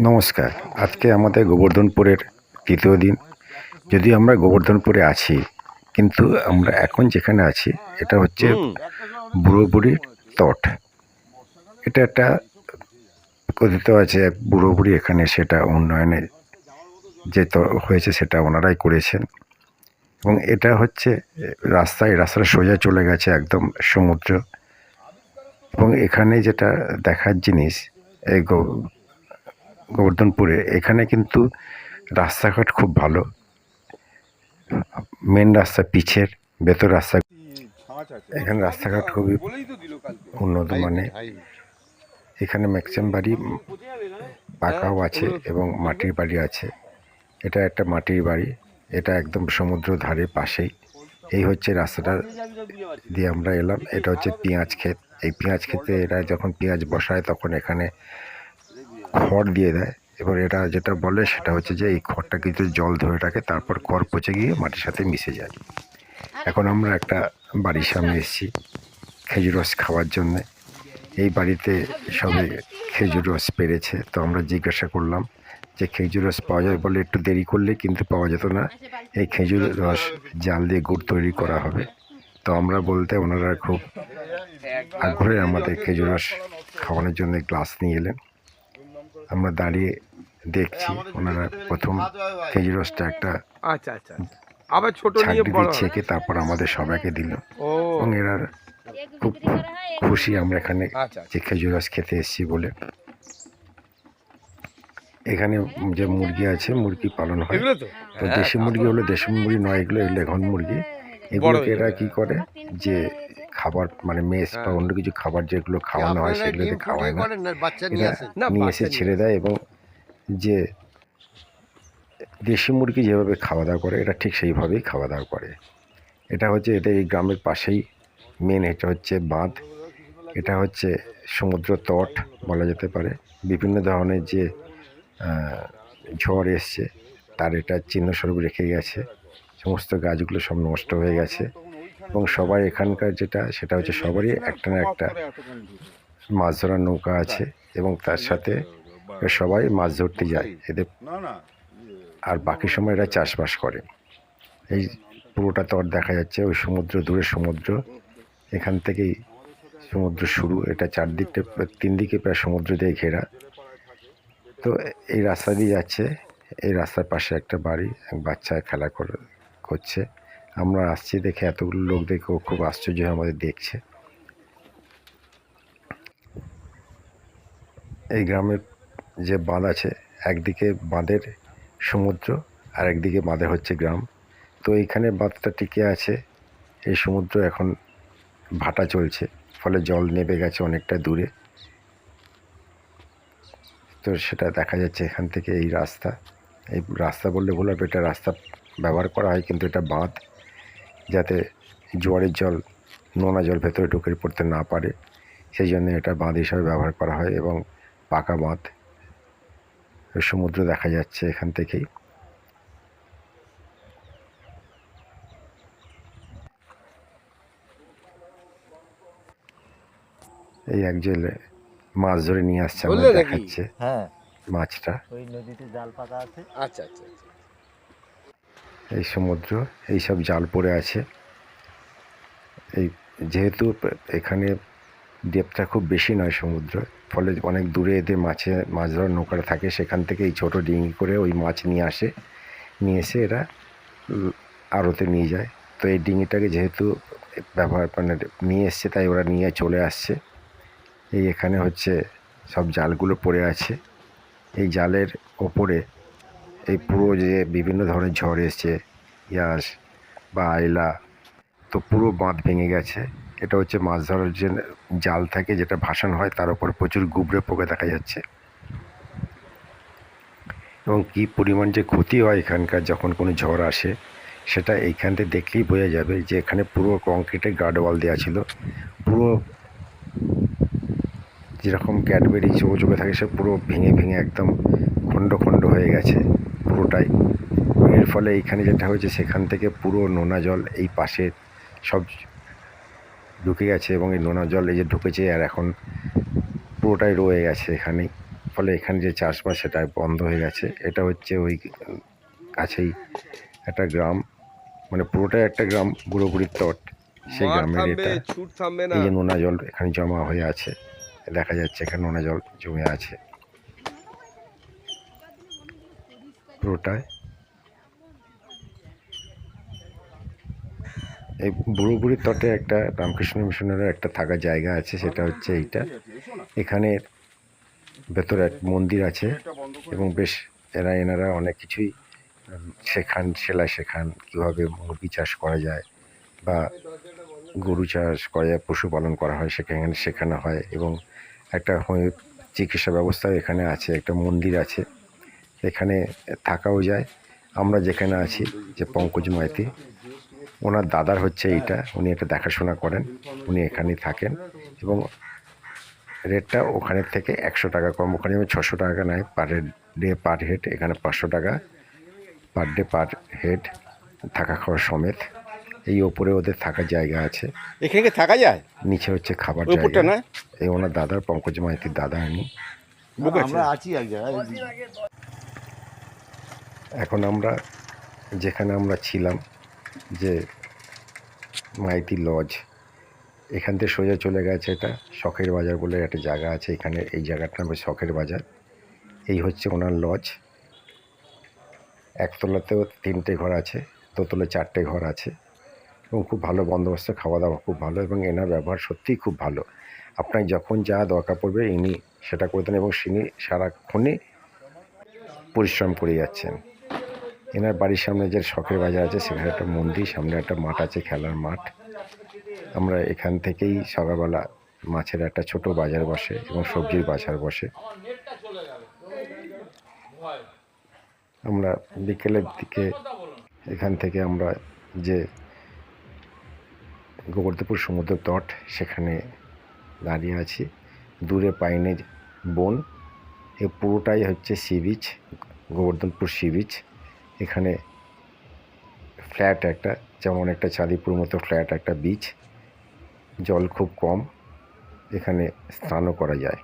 নমস্কার। আজকে আমাদের গোবর্ধনপুরের তৃতীয় দিন। যদিও আমরা গোবর্ধনপুরে আছি কিন্তু আমরা এখন যেখানে আছি এটা হচ্ছে বুড়ো বুড়ির তট। এটা একটা কথিত আছে এক বুড়ো বুড়ি এখানে সেটা উন্নয়নে যে ত- হয়েছে সেটা ওনারাই করেছেন। এবং এটা হচ্ছে রাস্তায় রাস্তাটা সোজা চলে গেছে একদম সমুদ্র। এবং এখানে যেটা দেখার জিনিস এই গো- গোবর্ধনপুরে, এখানে কিন্তু রাস্তাঘাট খুব ভালো। মেন রাস্তা পিছের, ভেতর রাস্তা। এখানে রাস্তাঘাট খুবই উন্নত মানে এখানে ম্যাক্সিমাম বাড়ি পাকাও আছে এবং মাটির বাড়ি আছে। এটা একটা মাটির বাড়ি, এটা একদম সমুদ্র ধারে পাশেই। এই হচ্ছে রাস্তাটা দিয়ে আমরা এলাম। এটা হচ্ছে পেঁয়াজ ক্ষেত। এই পেঁয়াজ ক্ষেতে এরা যখন পেঁয়াজ বসায়, তখন এখানে খড় দিয়ে দেয়। এবার এটা যেটা বলে সেটা হচ্ছে যে এই খড়টা কিন্তু জল ধরে রাখে, তারপর খড় পচে গিয়ে মাটির সাথে মিশে যায়। এখন আমরা একটা বাড়ির সামনে এসেছি খেজুর রস খাওয়ার জন্যে। এই বাড়িতে সবে খেজুর রস পেরেছে, তো আমরা জিজ্ঞাসা করলাম যে খেজুর রস পাওয়া যায় বলে একটু দেরি করলে কিন্তু পাওয়া যেত না। এই খেজুর রস জাল দিয়ে গুড় তৈরি করা হবে। তো আমরা বলতে ওনারা খুব আগ্রহে আমাদের খেজুর রস খাওয়ানোর জন্য গ্লাস নিয়ে এলেন। আমরা দাঁড়িয়ে দেখছি ওনারা প্রথম খেজুর রসটা একটা আচ্ছা আচ্ছা আবার ছোট নিয়ে বড় দিয়ে ছেঁকে তারপর আমাদের সবাইকে দিল। এবং এরা খুব খুশি আমরা এখানে আচ্ছা যে খেজুর রস খেতে এসেছি বলে। এখানে যে মুরগি আছে মুরগি পালন হয়। তো? তো দেশি মুরগি হলো দেশি মুরগি নয় এগুলো এগুলো এখন মুরগি এগুলোকে এরা কি করে? যে খাবার মানে মেস বা অন্য কিছু খাবার যেগুলো খাওয়ানো হয় সেগুলোতে খাওয়ায় না। নিয়ে এসে ছেড়ে দেয় এবং যে দেশি মুরগি যেভাবে খাওয়া দাওয়া করে এটা ঠিক সেইভাবেই খাওয়া দাওয়া করে। এটা হচ্ছে এটা এই গ্রামের পাশেই মেন এটা হচ্ছে বাঁধ। এটা হচ্ছে সমুদ্র তট বলা যেতে পারে। বিভিন্ন ধরনের যে ঝড় এসছে তার এটা চিহ্নস্বরূপ রেখে গেছে। সমস্ত গাছগুলো সব নষ্ট হয়ে গেছে। এবং সবাই এখানকার যেটা, সেটা হচ্ছে সবারই একটা না একটা মাছ ধরার নৌকা আছে এবং তার সাথে সবাই মাছ ধরতে যায়। এদের আর বাকি সময় এরা চাষবাস করে। এই পুরোটা তট দেখা যাচ্ছে, ওই সমুদ্র দূরে সমুদ্র। এখান থেকেই সমুদ্র শুরু। এটা চারদিকটা, তিন দিকে প্রায় সমুদ্র দিয়ে ঘেরা। তো এই রাস্তা দিয়ে যাচ্ছে। এই রাস্তার পাশে একটা বাড়ি, এক বাচ্চা খেলা করে, করছে। আমরা আসছি দেখে এতগুলো লোক দেখে ও খুব আশ্চর্য হয়ে আমাদের দেখছে। এই গ্রামের যে বাঁধ আছে, একদিকে বাঁধের সমুদ্র আর একদিকে বাঁধে হচ্ছে গ্রাম। তো এইখানে বাঁধটা টিকে আছে, এই সমুদ্র এখন ভাটা চলছে, ফলে জল নেমে গেছে অনেকটা দূরে। তো সেটা দেখা যাচ্ছে এখান থেকে এই রাস্তা। এই রাস্তা বললে ভুল হবে, এটা রাস্তা ব্যবহার করা হয় কিন্তু এটা বাঁধ। যাতে জোয়ারের জল নোনা জল ভেতরে ঢুকে পড়তে না পারে। সেই জন্য এটা বাঁধ হিসাবে ব্যবহার করা হয় এবং পাকা বাঁধ সমুদ্র দেখা যাচ্ছে এখান থেকেই। এই এক জেলে মাছ ধরে নিয়ে আসছে? দেখাচ্ছে হ্যাঁ। মাছটা। ওই নদীতে জাল পাতা আছে। আচ্ছা আচ্ছা আচ্ছা। এই সমুদ্র, এই সব জাল পড়ে আছে। এই যেহেতু এখানে ডেপটা খুব বেশি নয় সমুদ্র, ফলে অনেক দূরে এদের মাছে, মাছ ধরার নৌকাটা থাকে, সেখান থেকে এই ছোটো ডিঙি করে ওই মাছ নিয়ে আসে, নিয়ে এসে এরা আড়তে নিয়ে যায়। তো এই ডিঙিটাকে যেহেতু ব্যবহার মানে নিয়ে এসছে, তাই ওরা নিয়ে চলে আসছে। এই এখানে হচ্ছে সব জালগুলো পড়ে আছে। এই জালের ওপরে এই পুরো যে বিভিন্ন ধরনের ঝড় এসছে, ইয়াস বা আইলা, তো পুরো বাঁধ ভেঙে গেছে। এটা হচ্ছে মাছ ধরার যে জাল থাকে, যেটা ভাসান হয়, তার উপর প্রচুর গুবরে পোকা দেখা যাচ্ছে। এবং কী পরিমাণ যে ক্ষতি হয় এখানকার যখন কোনো ঝড় আসে, সেটা এইখান থেকে দেখলেই বোঝা যাবে যে এখানে পুরো কংক্রিটের গার্ড ওয়াল দেওয়া ছিল। পুরো যেরকম ক্যাডবেরি চোখে চোখে থাকে, সে পুরো ভেঙে ভেঙে একদম খণ্ড খণ্ড হয়ে গেছে। ফলে এইখানে যেটা হয়েছে সেখান থেকে পুরো নোনা জল এই পাশে সব ঢুকে গেছে এবং এই নোনা জল এই যে ঢুকেছে আর এখন পুরোটাই রয়ে গেছে এখানেই ফলে এখানে যে চাষবাস সেটা বন্ধ হয়ে গেছে। এটা হচ্ছে ওই কাছেই একটা গ্রাম। মানে পুরোটাই একটা গ্রাম বুড়োবুড়ির তট। সেই গ্রামের এটা। এই যে নোনা জল এখানে জমা হয়ে আছে। দেখা যাচ্ছে এখানে নোনা জল জমে আছে। পুরোটায় এই বুড়ো বুড়ির তটে একটা রামকৃষ্ণ মিশনের একটা থাকার জায়গা আছে, সেটা হচ্ছে এইটা। এখানে ভেতরে এক মন্দির আছে এবং বেশ এরা, এনারা অনেক কিছুই শেখান সেলাই শেখান কীভাবে মুরগি চাষ করা যায় বা গরু চাষ করা যায় পশুপালন করা হয়, সেখানে শেখানো হয় এবং একটা চিকিৎসা ব্যবস্থাও এখানে আছে, একটা মন্দির আছে। এখানে থাকাও যায়। আমরা যেখানে আছি, যে পঙ্কজ মাইতি ওনার দাদার হচ্ছে এইটা উনি এটা দেখাশোনা করেন উনি এখানেই থাকেন এবং রেটটা ওখানের থেকে একশো টাকা কম ওখানে যেমন ছশো টাকা নেয় পার ডে পার হেড এখানে পাঁচশো টাকা পার ডে পার হেড থাকা খাওয়া সমেত এই ওপরে ওদের থাকার জায়গা আছে। এখানে থাকা যায়? নিচে হচ্ছে খাবার জায়গা। না এই ওনার দাদার পঙ্কজ মাইতির দাদা আমরা আছি এক জায়গায়। এখন আমরা যেখানে আমরা ছিলাম যে মাইতি লজ, এখান থেকে সোজা চলে গেছে এটা শখের বাজার বলে একটা জায়গা আছে, এখানে এই জায়গাটার নাম শখের বাজার। এই হচ্ছে ওনার লজ। একতলাতেও তিনটে ঘর আছে, দোতলায় চারটে ঘর আছে। এবং খুব ভালো বন্দোবস্ত খাওয়া দাওয়া খুব ভালো এবং এনার ব্যবহার সত্যিই খুব ভালো। আপনার যখন যা দরকার পড়বে, ইনি সেটা করে দেন এবং তিনি সারাক্ষণই পরিশ্রম করে যাচ্ছেন। এনার বাড়ির সামনে যে শখের বাজার আছে, সেখানে একটা মন্দির, সামনে একটা মাঠ আছে, খেলার মাঠ। আমরা এখান থেকেই সকালবেলা মাছের একটা ছোট বাজার বসে এবং সবজির বাজার বসে। আমরা বিকেলের দিকে এখান থেকে আমরা যে গোবর্ধপুর সমুদ্র তট, সেখানে দাঁড়িয়ে আছি। দূরে পাইনে বন। এ পুরোটাই হচ্ছে sea beach, Gobardhanpur sea beach. এখানে ফ্ল্যাট একটা, যেমন একটা চাঁদিপুর মতো ফ্ল্যাট, একটা বিচ জল খুব কম, এখানে স্নানও করা যায়।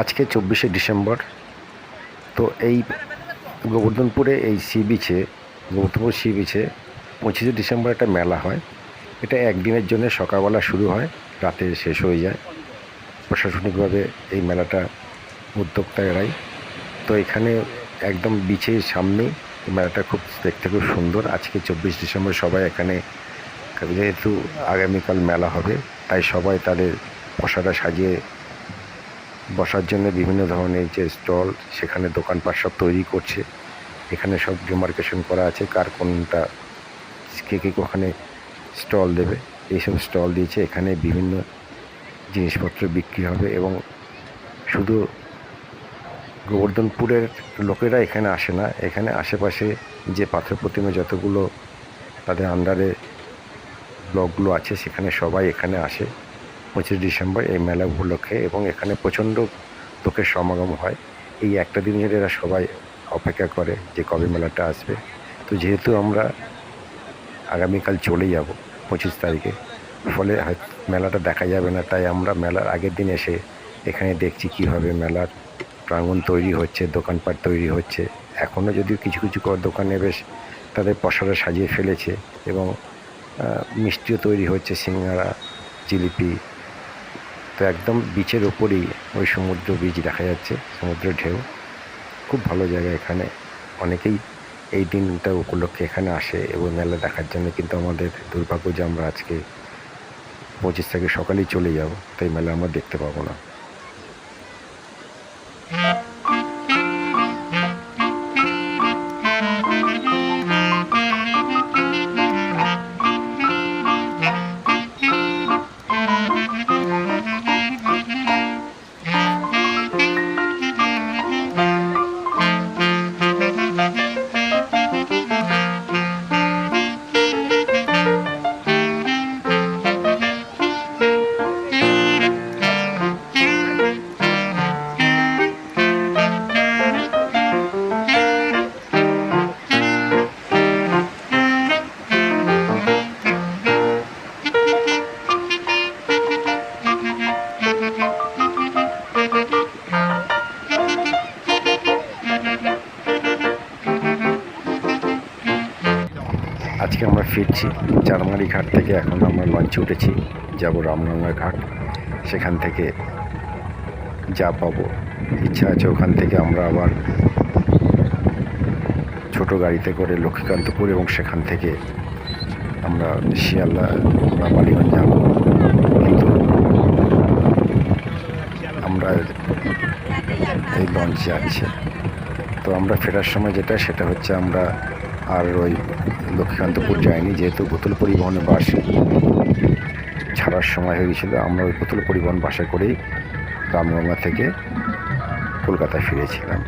আজকে চব্বিশে ডিসেম্বর, তো এই গোবর্ধনপুরে, এই সি বিচে, গোবর্ধনপুর সি বিচে পঁচিশে ডিসেম্বর একটা মেলা হয়। এটা একদিনের জন্য সকালবেলা শুরু হয়, রাতে শেষ হয়ে যায়। প্রশাসনিকভাবে এই মেলাটা উদ্যোক্তা এরাই। তো এখানে একদম বিচের সামনেই এই মেলাটা খুব দেখতে খুব সুন্দর। আজকে চব্বিশ ডিসেম্বর সবাই এখানে, যেহেতু আগামীকাল মেলা হবে, তাই সবাই তাদের বসাটা সাজিয়ে বসার জন্য বিভিন্ন ধরনের যে স্টল, সেখানে দোকানপাট সব তৈরি করছে। এখানে সব ডিমার্কেশন করা আছে, কার কোনটা, কে কে ওখানে স্টল দেবে। এইসব স্টল দিয়েছে। এখানে বিভিন্ন জিনিসপত্র বিক্রি হবে এবং শুধু গোবর্ধনপুরের লোকেরা এখানে আসে না। এখানে আশেপাশে যে পাথর প্রতিমা যতগুলো তাদের আন্ডারে ব্লকগুলো আছে, সেখানে সবাই এখানে আসে। পঁচিশ ডিসেম্বর এই মেলা উপলক্ষে এবং এখানে প্রচণ্ড লোকের সমাগম হয়। এই একটা দিন ধরে এরা সবাই অপেক্ষা করে যে কবে মেলাটা আসবে, তো যেহেতু আমরা আগামীকাল চলে যাব পঁচিশ তারিখে, ফলে মেলাটা দেখা যাবে না। তাই আমরা মেলার আগের দিন এসে এখানে দেখছি কীভাবে মেলার প্রাঙ্গণ তৈরি হচ্ছে, দোকানপাট তৈরি হচ্ছে। এখনও যদিও কিছু কিছু দোকানে বেশ তাদের পসরা সাজিয়ে ফেলেছে এবং মিষ্টিও তৈরি হচ্ছে, সিঙ্গারা, জিলিপি তো একদম বিচের ওপরেই ওই সমুদ্র বীজ দেখা যাচ্ছে সমুদ্র ঢেউ। খুব ভালো জায়গা এখানে। অনেকেই এই দিনটা উপলক্ষে এখানে আসে এবং মেলা দেখার জন্য, কিন্তু আমাদের দুর্ভাগ্য যে আমরা আজকে পঁচিশ থেকে সকালেই চলে যাব, তাই মেলা আমরা দেখতে পাবো না। আজকে আমরা ফিরছি চারমারি ঘাট থেকে। এখন আমরা লঞ্চে উঠেছি। যাব রামগঙ্গা ঘাট। সেখান থেকে যা পাবো। ইচ্ছা আছে ওখান থেকে আমরা আবার ছোট গাড়িতে করে লক্ষ্মীকান্তপুর এবং সেখান থেকে আমরা শিয়ালদা বা বালিগঞ্জ যাব। কিন্তু আমরা এই লঞ্চে যাচ্ছে তো আমরা ফেরার সময় যেটা, সেটা হচ্ছে আমরা আর ওই লক্ষ্মীকান্তপুর যায়নি যেহেতু বোতল পরিবহনের বাস ছাড়ার সময় হয়ে গেছিল আমরা ওই বোতল পরিবহন বাসে করেই রামগঙ্গা থেকে কলকাতা ফিরেছিলাম।